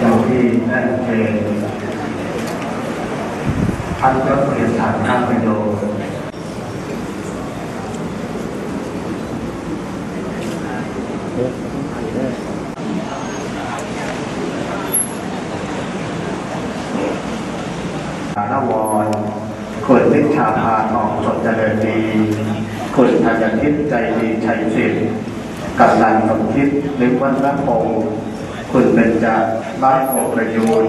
เจ้าที่นั่นเป็นพันยศเกียรติฐานข้าพโยฐานวรคุณนิชาพาทองสดเจริญดี คุณธัญทิพย์ใจดีชัยศิษย์กำนันสมคิดลิมวันรัพงศ์ คุณเป็นจาบ้านโอประยูน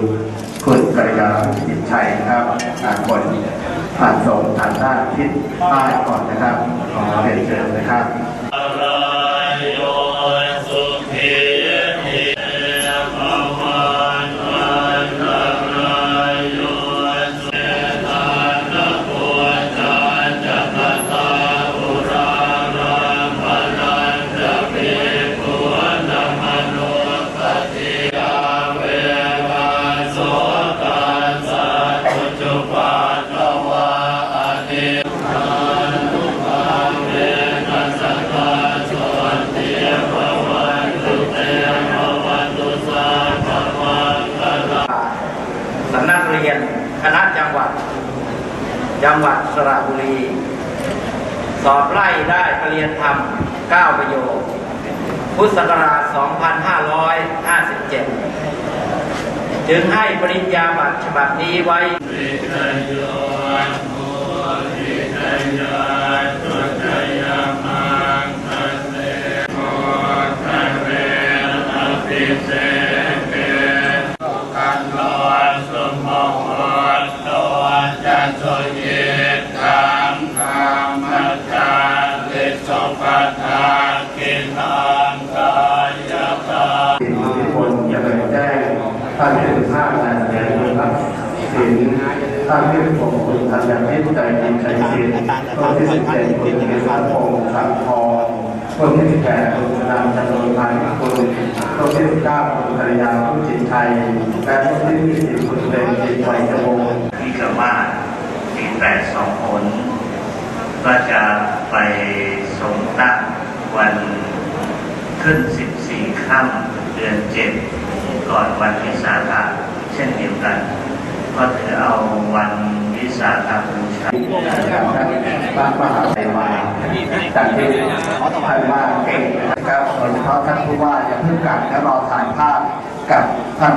คุณกระยาจิตชัยครับอ่าคนผ่านส่งทานหน้าทิศใต้ก่อนนะครับขอเรียนเชิญนะครับ นักเรียนคณะจังหวัด จังหวัดสระบุรี สอบไล่ได้ปรริญญาธรรม 9 ประโยค พุทธศักราช 2557 จึงให้ปริญญาบัตรฉบับนี้ไว้ จันโทเยตังธรรมจาริสปัฏฐานกินังกายกรรมสิ่งที่คนจะไปแจ้ท่านที่ห้าแต่เสียงรับสินท่านที่ผมคุณธัญทิพย์ใจดีชัยศิษย์คนที่สิบเจ็ดคุณกิติพงศ์สังทองคนที่สิบแปดคุณธนามจันทร์พันธ์คุณคนที่สิบเก้าคุณภรรยาผู้จิตชัยและคนที่ยี่สิบคุณเป็นจิตไวยจวงศ์ที่กล่าวว่าปี แปดสองผลก็จะไปสงตั้งวันขึ้น 14 ค่ำเดือน 7 ก่อนวันวิสาขะเช่นเดียวกัน ก็ถือเอาวันวิสาขบูชาบ้านมหาไทยมาจากที่ท่านว่าเก่งนะครับโดยเฉพาะท่านผู้ว่าอย่าเพิ่งกลับและรอถ่ายภาพกับท่าน